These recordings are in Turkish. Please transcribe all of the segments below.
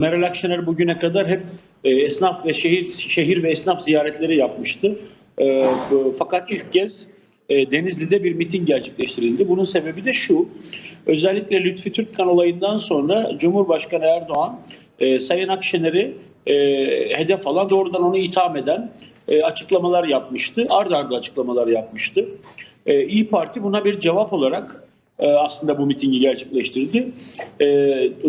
Meral Akşener bugüne kadar hep e, esnaf ve şehir şehir ve esnaf ziyaretleri yapmıştı. E, fakat ilk kez e, Denizli'de bir miting gerçekleştirildi. Bunun sebebi de şu. Özellikle Lütfi Türkkan olayından sonra Cumhurbaşkanı Erdoğan e, Sayın Akşener'i e, hedef alan doğrudan onu itham eden e, açıklamalar yapmıştı. Arda arda açıklamalar yapmıştı. E, İyi Parti buna bir cevap olarak aslında bu mitingi gerçekleştirdi. E,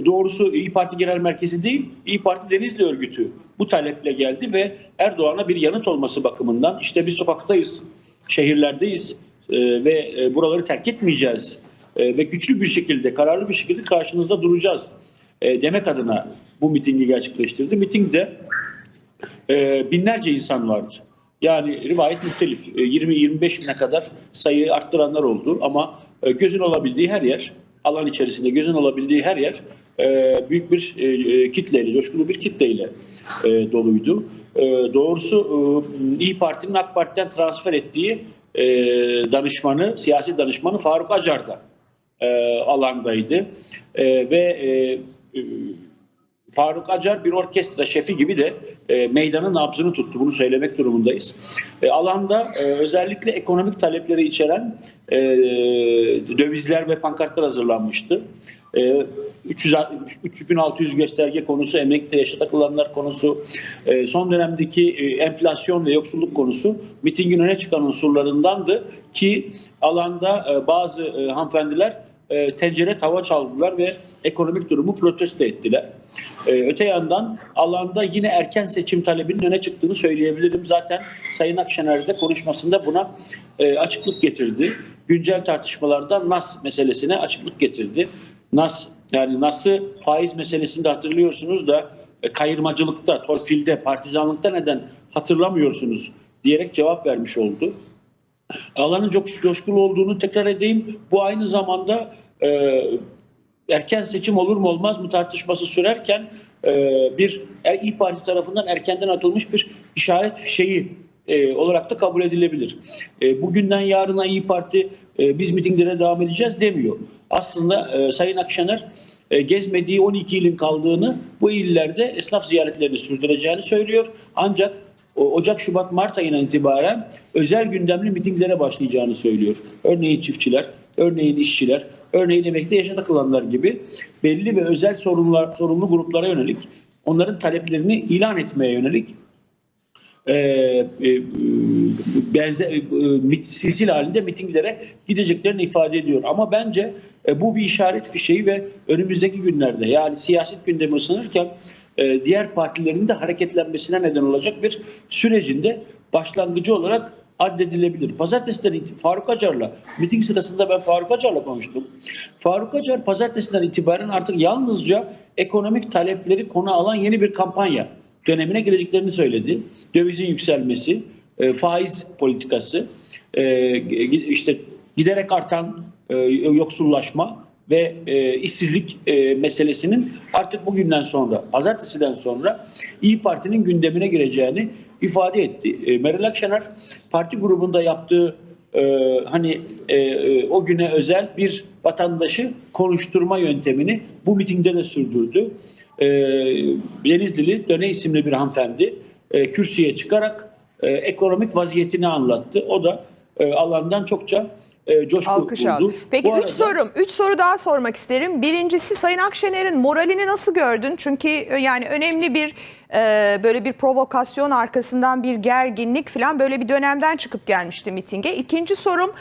doğrusu İyi Parti Genel Merkezi değil, İyi Parti Denizli Örgütü bu taleple geldi ve Erdoğan'a bir yanıt olması bakımından işte biz sokaktayız, şehirlerdeyiz e, ve e, buraları terk etmeyeceğiz E, ve güçlü bir şekilde, kararlı bir şekilde karşınızda duracağız e, demek adına bu mitingi gerçekleştirdi. Mitingde e, binlerce insan vardı. Yani rivayet muhtelif. E, 20-25 bine kadar sayıyı arttıranlar oldu ama e, gözün olabildiği her yer, alan içerisinde gözün olabildiği her yer e, büyük bir e, e, kitleyle, coşkulu bir kitleyle e, doluydu. E, doğrusu e, İyi Parti'nin AK Parti'den transfer ettiği e, danışmanı, siyasi danışmanı Faruk Acar da e, alandaydı. E, ve e, e, Faruk Acar bir orkestra şefi gibi de e, meydanın nabzını tuttu. Bunu söylemek durumundayız. E, alanda e, özellikle ekonomik talepleri içeren e, dövizler ve pankartlar hazırlanmıştı. E, 300, 3600 gösterge konusu, emekli yaşa takılanlar konusu, e, son dönemdeki e, enflasyon ve yoksulluk konusu mitingin öne çıkan unsurlarındandı ki alanda e, bazı e, hanımefendiler e, tencere tava çaldılar ve ekonomik durumu protesto ettiler. E, öte yandan alanda yine erken seçim talebinin öne çıktığını söyleyebilirim. Zaten Sayın Akşener de konuşmasında buna e, açıklık getirdi. Güncel tartışmalarda NAS meselesine açıklık getirdi. NAS yani NAS'ı faiz meselesinde hatırlıyorsunuz da e, kayırmacılıkta, torpilde, partizanlıkta neden hatırlamıyorsunuz diyerek cevap vermiş oldu alanın çok coşkulu olduğunu tekrar edeyim. Bu aynı zamanda e, erken seçim olur mu olmaz mı tartışması sürerken e, bir er, İyi Parti tarafından erkenden atılmış bir işaret fişeği e, olarak da kabul edilebilir. E, bugünden yarına İyi Parti e, biz mitinglere devam edeceğiz demiyor. Aslında e, Sayın Akşener e, gezmediği 12 ilin kaldığını bu illerde esnaf ziyaretlerini sürdüreceğini söylüyor. Ancak Ocak, Şubat, Mart ayından itibaren özel gündemli mitinglere başlayacağını söylüyor. Örneğin çiftçiler, örneğin işçiler, örneğin emekli yaşa takılanlar gibi belli ve özel sorunlar, sorumlu gruplara yönelik onların taleplerini ilan etmeye yönelik e, e, benzer e, silsile halinde mitinglere gideceklerini ifade ediyor. Ama bence e, bu bir işaret fişeği ve önümüzdeki günlerde yani siyaset gündemi ısınırken e, diğer partilerin de hareketlenmesine neden olacak bir sürecinde başlangıcı olarak addedilebilir. Pazartesiden it- Faruk Acar'la miting sırasında ben Faruk Acar'la konuştum. Faruk Acar pazartesinden itibaren artık yalnızca ekonomik talepleri konu alan yeni bir kampanya dönemine gireceklerini söyledi. Dövizin yükselmesi, e, faiz politikası, e, işte giderek artan e, yoksullaşma ve e, işsizlik e, meselesinin artık bugünden sonra, pazartesiden sonra İyi Parti'nin gündemine gireceğini ifade etti. E, Meral Akşener parti grubunda yaptığı e, hani e, e, o güne özel bir vatandaşı konuşturma yöntemini bu mitingde de sürdürdü. E, Denizlili Döne isimli bir hanımefendi e, kürsüye çıkarak e, ekonomik vaziyetini anlattı. O da e, alandan çokça e, coşku Alkış buldu. aldı. Peki Bu üç arada- sorum. Üç soru daha sormak isterim. Birincisi Sayın Akşener'in moralini nasıl gördün? Çünkü e, yani önemli bir e, böyle bir provokasyon arkasından bir gerginlik falan böyle bir dönemden çıkıp gelmişti mitinge. İkinci sorum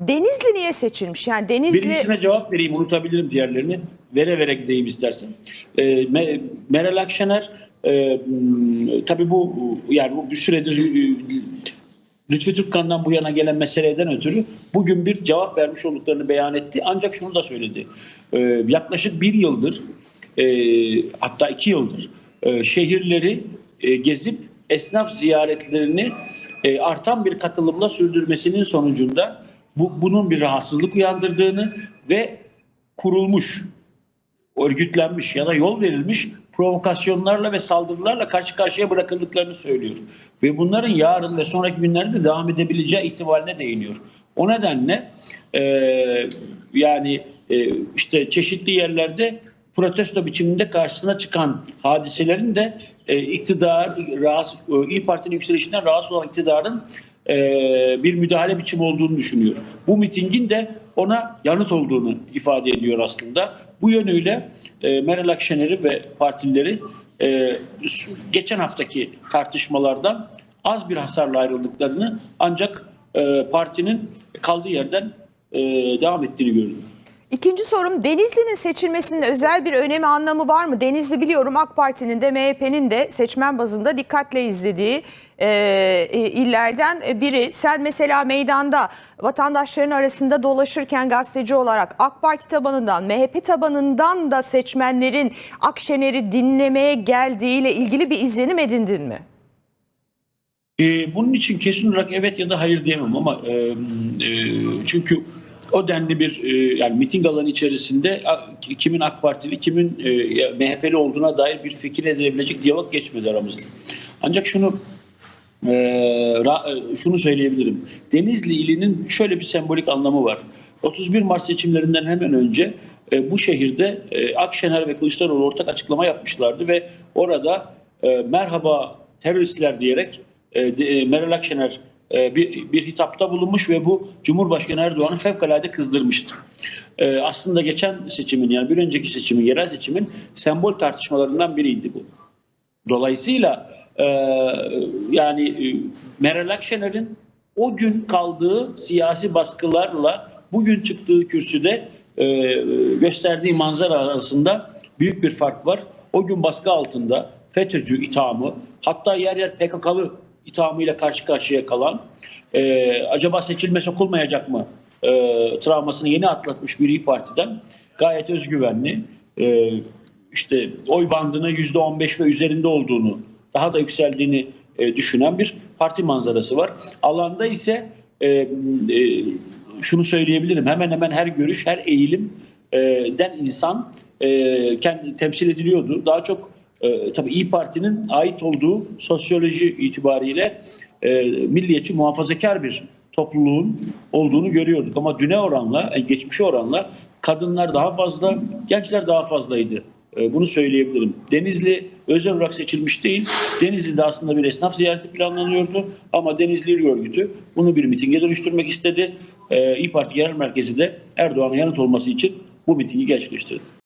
Denizli niye seçilmiş? Yani Denizli Birincisine cevap vereyim unutabilirim diğerlerini. Vere vere gideyim istersen. Me- Meral Akşener e, tabii bu yani bu bir süredir e, Lütfü Türkkan'dan bu yana gelen meseleden ötürü bugün bir cevap vermiş olduklarını beyan etti. Ancak şunu da söyledi. Ee, yaklaşık bir yıldır e, hatta iki yıldır e, şehirleri e, gezip esnaf ziyaretlerini e, artan bir katılımla sürdürmesinin sonucunda bu, bunun bir rahatsızlık uyandırdığını ve kurulmuş, örgütlenmiş ya da yol verilmiş provokasyonlarla ve saldırılarla karşı karşıya bırakıldıklarını söylüyor. Ve bunların yarın ve sonraki günlerde devam edebileceği ihtimaline değiniyor. O nedenle e, yani e, işte çeşitli yerlerde protesto biçiminde karşısına çıkan hadiselerin de e, iktidar, rahatsız, e, İyi Parti'nin yükselişinden rahatsız olan iktidarın e, bir müdahale biçimi olduğunu düşünüyor. Bu mitingin de ona yanıt olduğunu ifade ediyor aslında. Bu yönüyle e, Meral Akşener'i ve partilileri e, geçen haftaki tartışmalardan az bir hasarla ayrıldıklarını ancak e, partinin kaldığı yerden e, devam ettiğini gördüm. İkinci sorum Denizli'nin seçilmesinin özel bir önemi anlamı var mı? Denizli biliyorum AK Parti'nin de MHP'nin de seçmen bazında dikkatle izlediği e, e, illerden biri. Sen mesela meydanda vatandaşların arasında dolaşırken gazeteci olarak AK Parti tabanından MHP tabanından da seçmenlerin Akşener'i dinlemeye geldiğiyle ilgili bir izlenim edindin mi? Ee, bunun için kesin olarak evet ya da hayır diyemem ama e, e, çünkü o denli bir e, yani miting alanı içerisinde kimin AK Partili kimin e, MHP'li olduğuna dair bir fikir edilebilecek diyalog geçmedi aramızda. Ancak şunu e, e, şunu söyleyebilirim. Denizli ilinin şöyle bir sembolik anlamı var. 31 Mart seçimlerinden hemen önce bu şehirde Akşener ve Kılıçdaroğlu ortak açıklama yapmışlardı ve orada e, merhaba teröristler diyerek e, Meral Akşener e, bir, bir hitapta bulunmuş ve bu Cumhurbaşkanı Erdoğan'ı fevkalade kızdırmıştı. E, aslında geçen seçimin yani bir önceki seçimin, yerel seçimin sembol tartışmalarından biriydi bu. Dolayısıyla e, yani Meral Akşener'in o gün kaldığı siyasi baskılarla bugün çıktığı kürsüde e, gösterdiği manzara arasında büyük bir fark var. O gün baskı altında FETÖ'cü ithamı hatta yer yer PKK'lı ithamıyla karşı karşıya kalan e, acaba seçilme sokulmayacak mı e, travmasını yeni atlatmış bir İYİ Parti'den gayet özgüvenli e, işte oy bandını yüzde on beş ve üzerinde olduğunu daha da yükseldiğini e, düşünen bir parti manzarası var. Alanda ise e, e, şunu söyleyebilirim hemen hemen her görüş her eğilim e, den insan e, kendi temsil ediliyordu. Daha çok e, tabii İyi Parti'nin ait olduğu sosyoloji itibariyle e, milliyetçi muhafazakar bir topluluğun olduğunu görüyorduk. Ama düne oranla, e, geçmişe oranla kadınlar daha fazla, gençler daha fazlaydı. E, Bunu söyleyebilirim. Denizli özel olarak seçilmiş değil. Denizli'de aslında bir esnaf ziyareti planlanıyordu. Ama Denizli İl Örgütü bunu bir mitinge dönüştürmek istedi. E, İYİ Parti Genel Merkezi de Erdoğan'a yanıt olması için bu mitingi gerçekleştirdi.